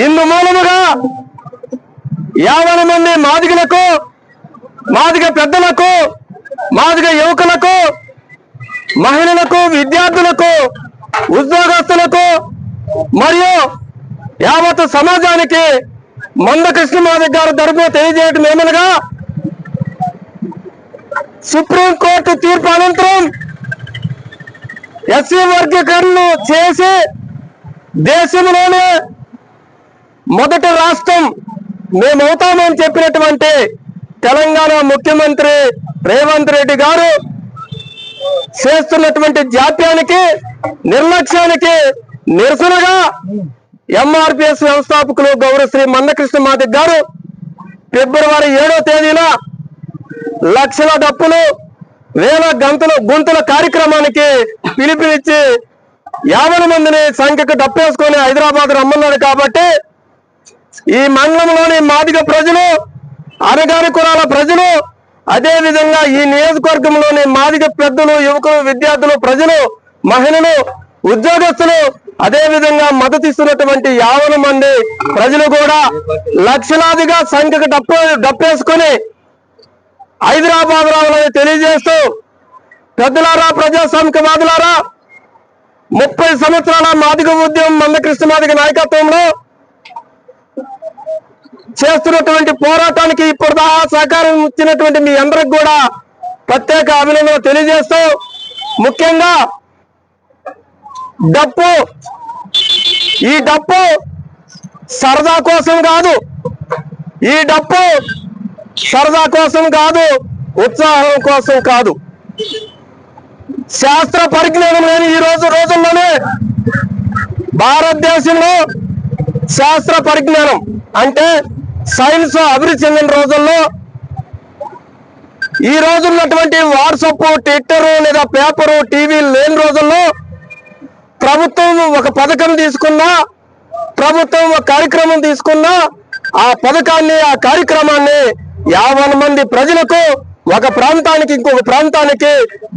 ఇందు మూలముగా యాభై మంది మాదిగలకు మాదిగ పెద్దలకు మాదిగ యువకులకు మహిళలకు విద్యార్థులకు ఉద్యోగస్తులకు మరియు యావత్ సమాజానికి మందకృష్ణ మాదిగ గారు తరఫున తెలియజేయటం ఏమనగా సుప్రీంకోర్టు తీర్పు అనంతరం ఎస్సీ వర్గీకరణను చేసి దేశంలోనే మొదటి రాష్ట్రం మేమవుతామని చెప్పినటువంటి తెలంగాణ ముఖ్యమంత్రి రేవంత్ రెడ్డి గారు చేస్తున్నటువంటి జాప్యానికి నిర్లక్ష్యానికి నిరసనగా ఎంఆర్పిఎస్ వ్యవస్థాపకులు గౌరవశ్రీ మందకృష్ణ మాదిక్ గారు ఫిబ్రవరి ఏడో తేదీన లక్షల డప్పులు వేల గంతులు గుంతుల కార్యక్రమానికి పిలుపునిచ్చి యాభై మందిని సంఖ్యకు డప్పేసుకొని హైదరాబాద్ రమ్మన్నాడు కాబట్టి ఈ మండలంలోని మాదిగ ప్రజలు అనగాని కులాల ప్రజలు అదేవిధంగా ఈ నియోజకవర్గంలోని మాదిగ పెద్దలు యువకులు విద్యార్థులు ప్రజలు మహిళలు ఉద్యోగస్తులు అదేవిధంగా మద్దతు ఇస్తున్నటువంటి యావన మంది ప్రజలు కూడా లక్షలాదిగా సంఖ్యకు డప్పు డప్పేసుకొని హైదరాబాద్ రావాలని తెలియజేస్తూ పెద్దలారా ప్రజాస్వామికవాదులారా ముప్పై సంవత్సరాల మాదిగ ఉద్యమం మందకృష్ణ మాదిగ నాయకత్వంలో చేస్తున్నటువంటి పోరాటానికి ఇప్పుడు సహకారం ఇచ్చినటువంటి మీ అందరికి కూడా ప్రత్యేక అభినందనలు తెలియజేస్తూ ముఖ్యంగా డప్పు. ఈ డప్పు సరదా కోసం కాదు ఈ డప్పు సరదా కోసం కాదు ఉత్సాహం కోసం కాదు. శాస్త్ర పరిజ్ఞానం లేని ఈ రోజు రోజుల్లోనే భారతదేశంలో శాస్త్ర పరిజ్ఞానం అంటే సైన్స్ అభివృద్ధి చెందిన రోజుల్లో ఈ రోజు ఉన్నటువంటి వాట్సప్ ట్విట్టర్ లేదా పేపరు టీవీ లేని రోజుల్లో ప్రభుత్వం ఒక పథకం తీసుకున్నా ప్రభుత్వం ఒక కార్యక్రమం తీసుకున్నా ఆ పథకాన్ని ఆ కార్యక్రమాన్ని యాభై మంది ప్రజలకు ఒక ప్రాంతానికి ఇంకొక ప్రాంతానికి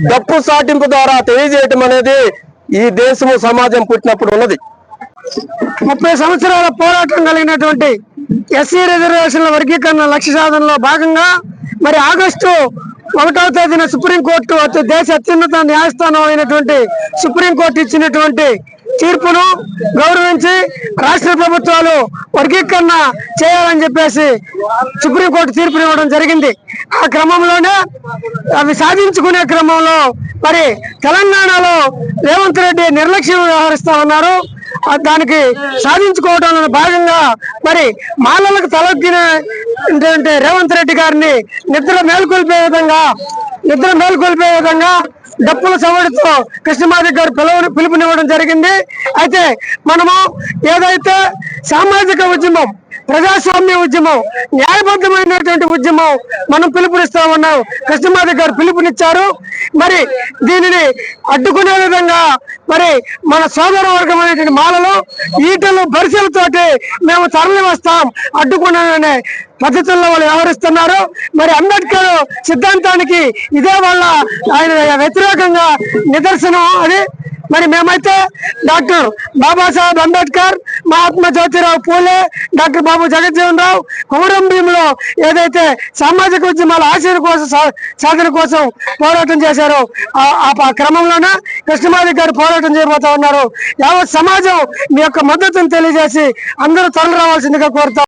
డప్పు సాటింపు ద్వారా తెలియజేయటం అనేది ఈ దేశము సమాజం పుట్టినప్పుడు ఉన్నది. ముప్పై సంవత్సరాల పోరాటం కలిగినటువంటి ఎస్సీ రిజర్వేషన్ల వర్గీకరణ లక్ష్య సాధనలో భాగంగా మరి ఆగస్టు ఒకటవ తేదీన సుప్రీంకోర్టు దేశ అత్యున్నత న్యాయస్థానం అయినటువంటి సుప్రీంకోర్టు ఇచ్చినటువంటి తీర్పును గౌరవించి రాష్ట్ర ప్రభుత్వాలు వర్గీకరణ చేయాలని చెప్పేసి సుప్రీంకోర్టు తీర్పుని ఇవ్వడం జరిగింది. ఆ క్రమంలోనే అవి సాధించుకునే క్రమంలో మరి తెలంగాణలో రేవంత్ రెడ్డి నిర్లక్ష్యం వ్యవహరిస్తా ఉన్నారు. దానికి సాధించుకోవడంలో భాగంగా మరి మాలలకు తలొగ్గిన ఏంటంటే రేవంత్ రెడ్డి గారిని నిద్ర మేల్కొల్పే విధంగా నిద్ర మేల్కొల్పే విధంగా డప్పుల సవడితో కృష్ణమాధవ్ గారు పిలువ పిలుపునివ్వడం జరిగింది. అయితే మనము ఏదైతే సామాజిక ఉద్యమం ప్రజాస్వామ్య ఉద్యమం న్యాయబద్ధమైనటువంటి ఉద్యమం మనం పిలుపునిస్తా ఉన్నాం కృష్ణమాది గారు పిలుపునిచ్చారు. మరి దీనిని అడ్డుకునే విధంగా మరి మన సోదర వర్గం అనేటువంటి మాలలో ఈటలు బరిసెలతోటి మేము తరలి వస్తాం అడ్డుకున్నాననే పద్ధతుల్లో వాళ్ళు వ్యవహరిస్తున్నారు. మరి అంబేద్కర్ సిద్ధాంతానికి ఇదే వాళ్ళ ఆయన వ్యతిరేకంగా నిదర్శనం అది. మరి మేమైతే డాక్టర్ బాబాసాహెబ్ అంబేద్కర్ మహాత్మా జ్యోతిరావు పూలే డాక్టర్ బాబు జగజ్జీవన్ రావు కొమరం భీములో ఏదైతే సామాజిక ఉద్యమాల ఆశయం కోసం సా- సాధన కోసం పోరాటం చేశారో ఆ- ఆ ప- గారు పోరాటం చేయబోతా ఉన్నారు. యావత్ సమాజం మీ యొక్క మద్దతును తెలియజేసి అందరూ తరలి రావాల్సిందిగా కోరుతాం